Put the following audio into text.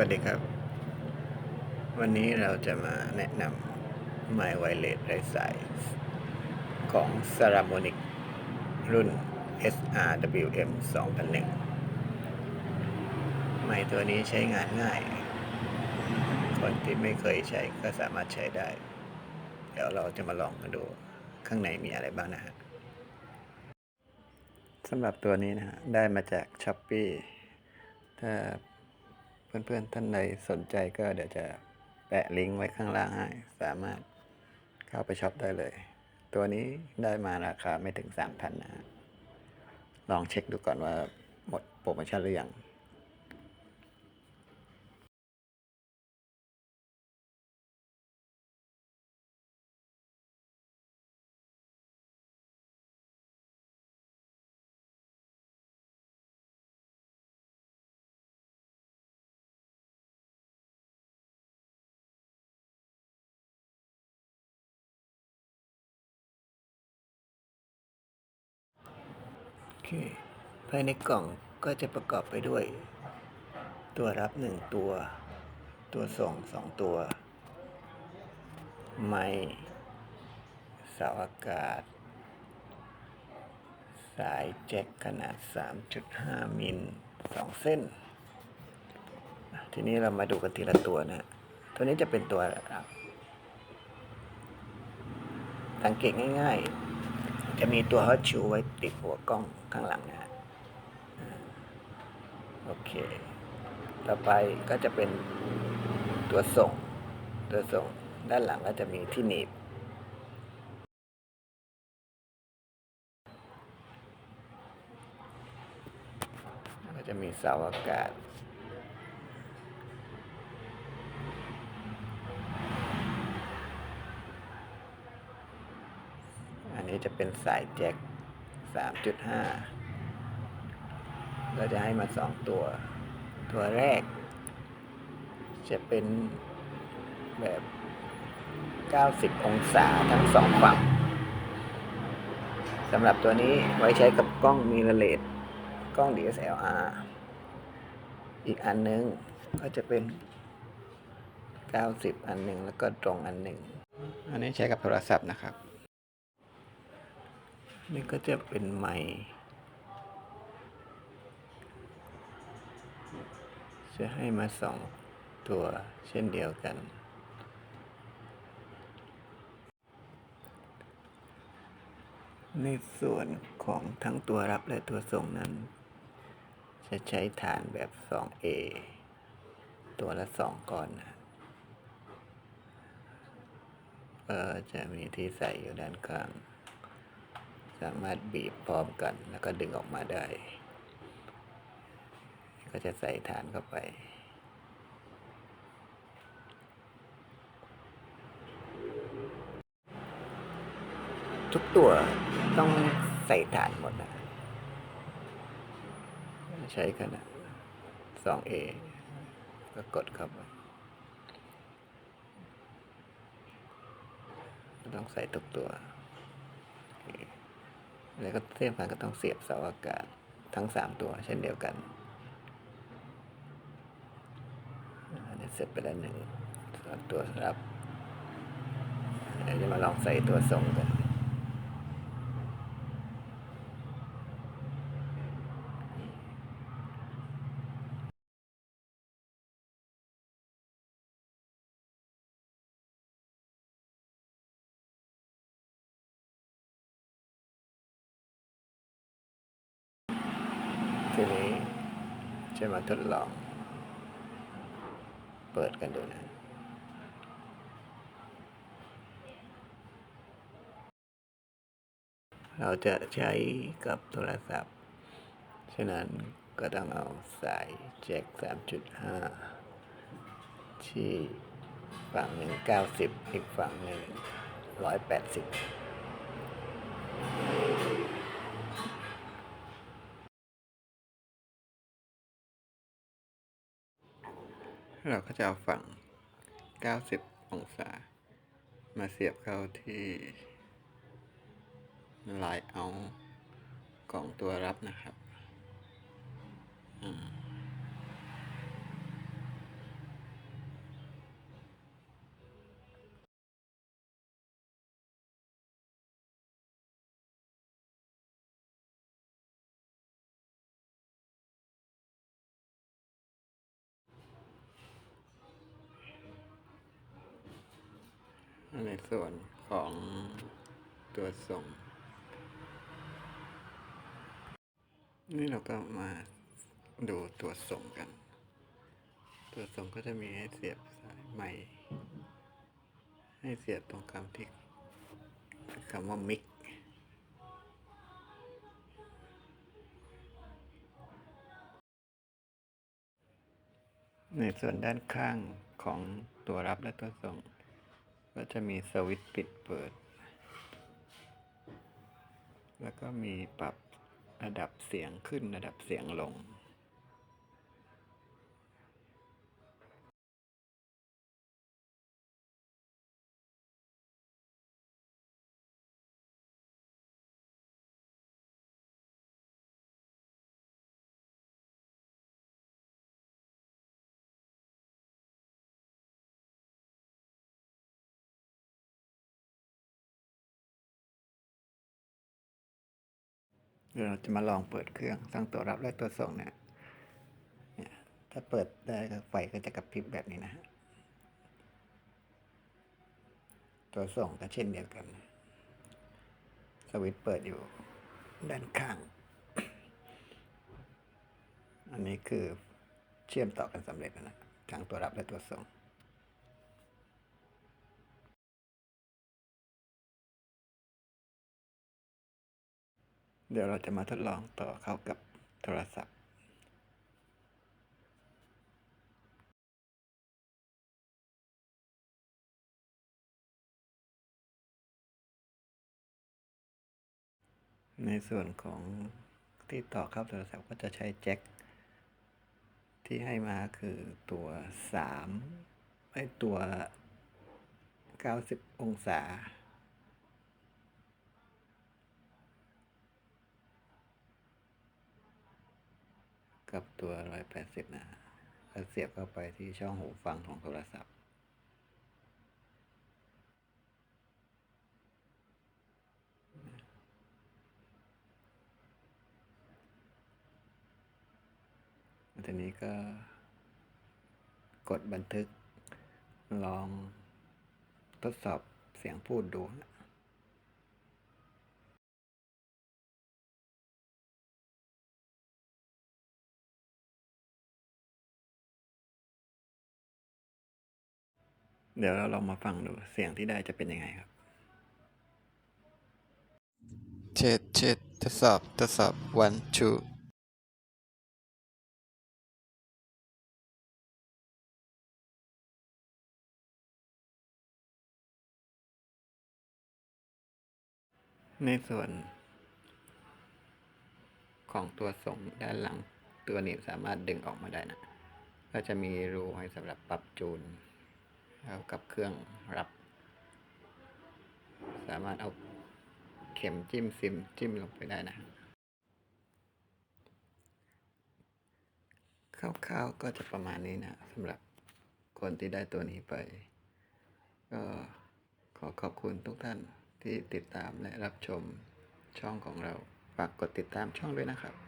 วัสดีครับ วันนี้เราจะมาแนะนำไมไวเลสไร้สายของ s a r a m o n i c รุ่น SRWM 2001ไมค์ตัวนี้ใช้งานง่าย คนที่ไม่เคยใช้ก็สามารถใช้ได้ เดี๋ยวเราจะมาลองกันดูข้างในมีอะไรบ้างนะฮะสำหรับตัวนี้นะฮะได้มาจาก s h อ p e e ถ้า เพื่อนๆ ท่านใดสนใจก็เดี๋ยวจะแปะลิงก์ไว้ข้างล่างให้ สามารถเข้าไปช็อปได้เลย ตัวนี้ได้มาราคาไม่ถึงสามพันนะฮะลองเช็คดูก่อนว่าหมดโปรโมชั่นหรือยัง เค ภายในกล่องก็จะประกอบไปด้วย ตัวรับหนึ่งตัว ตัวส่งสองตัว ไม้เสาอากาศ สายแจ็คขนาด 3.5 มิลสองเส้น ทีนี้เรามาดูกันทีละตัวนะ ตัวนี้จะเป็นตัวรับสังเกตง่าย ๆ จะมีตัวฮอตชูไว้ติดหัวกล้องข้างหลังนะฮะโอเค ต่อไปก็จะเป็นตัวส่ง ตัวส่งด้านหลังก็จะมีที่หนีบแล้วก็จะมีเสาอากาศ อันนี้ จะเป็นสายแจ็ค3.5 เราจะให้มาสองตัว ตัวแรก จะเป็นแบบ 90 องศาทั้งสองฝั่งสำหรับตัวนี้ไว้ใช้กับกล้องมิเรเลสกล้อง DSLR อีกอันนึงก็จะเป็น 90 อันหนึ่งแล้วก็ตรงอันหนึ่ง อันนี้ใช้กับโทรศัพท์นะครับ นี่ก็จะเป็นไม้จะให้มาสองตัวเช่นเดียวกัน ในส่วนของทั้งตัวรับและตัวส่งนั้น จะใช้ฐานแบบ 2A ตัวละสองก้อนนะเออจะมีที่ใส่อยู่ด้านข้าง สามารถบีบพร้อมกัน แล้วก็ดึงออกมาได้ ก็จะใส่ฐานเข้าไป ทุกตัวต้องใส่ฐานหมดนะใช้ขนาด 2A ก็กดเข้าไปต้องใส่ทุกตัว แล้วก็เทียบกันก็ต้องเสียบเสาอากาศทั้งสามตัวเช่นเดียวกันอันนี้เสร็จไปแล้วหนึ่งส่วนตัวรับเดี๋ยวจะมาลองใส่ตัวส่งกัน ทีนี้จะมาทดลอง เปิดกันดูนะเราจะใช้กับโทรศัพท์ ฉะนั้นก็ต้องเอาสายแจ็ค3.5 ที่ฝั่งหนึ่ง90 อีกฝั่งหนึ่ง180 เราก็จะเอาฝั่ง 90 องศา มาเสียบเข้าที่ลายเอาของตัวรับนะครับ อืม ในส่วนของตัวส่ง นี่เราก็มาดูตัวส่งกัน ตัวส่งก็จะมีให้เสียบสายใหม่ ให้เสียบตรงคำที่คำว่ามิกในส่วนด้านข้างของตัวรับและตัวส่ง ก็จะมีสวิตช์ปิดเปิด แล้วก็มีปรับระดับเสียงขึ้นระดับเสียงลง เดี๋ยวเราจะมาลองเปิดเครื่องทั้งตัวรับและตัวส่งเนี่ยเนี่ย ถ้าเปิดได้ก็ไฟก็จะกระพริบแบบนี้นะฮะตัวส่งก็เช่นเดียวกัน สวิตช์เปิดอยู่ด้านข้าง อันนี้คือเชื่อมต่อกันสำเร็จแล้วนะทั้งตัวรับและตัวส่ง เดี๋ยวเราจะมาทดลองต่อเข้ากับโทรศัพท์ ในส่วนของที่ต่อเข้าโทรศัพท์ก็จะใช้แจ็คที่ให้มาคือตัวสามไอตัว 90 องศา กับตัว 180นะฮะแล้วเสียบเข้าไปที่ช่องหูฟังของโทรศัพท์ ทีนี้ก็ กดบันทึกลองทดสอบเสียงพูดดูฮะ เดี๋ยวเราลองมาฟังดูเสียงที่ได้จะเป็นยังไงครับ เช็ดเช็ดทดสอบทดสอบ one two ในส่วนของตัวส่งด้านหลัง ตัวนี้สามารถดึงออกมาได้นะ ก็จะมีรูให้สำหรับปรับจูน แล้วกับเครื่องรับ สามารถเอาเข็มจิ้มซิมจิ้มลงไปได้นะคร่าวๆก็จะประมาณนี้นะสำหรับคนที่ได้ตัวนี้ไป ก็ขอขอบคุณทุกท่านที่ติดตามและรับชมช่องของเรา ฝากกดติดตามช่องด้วยนะครับ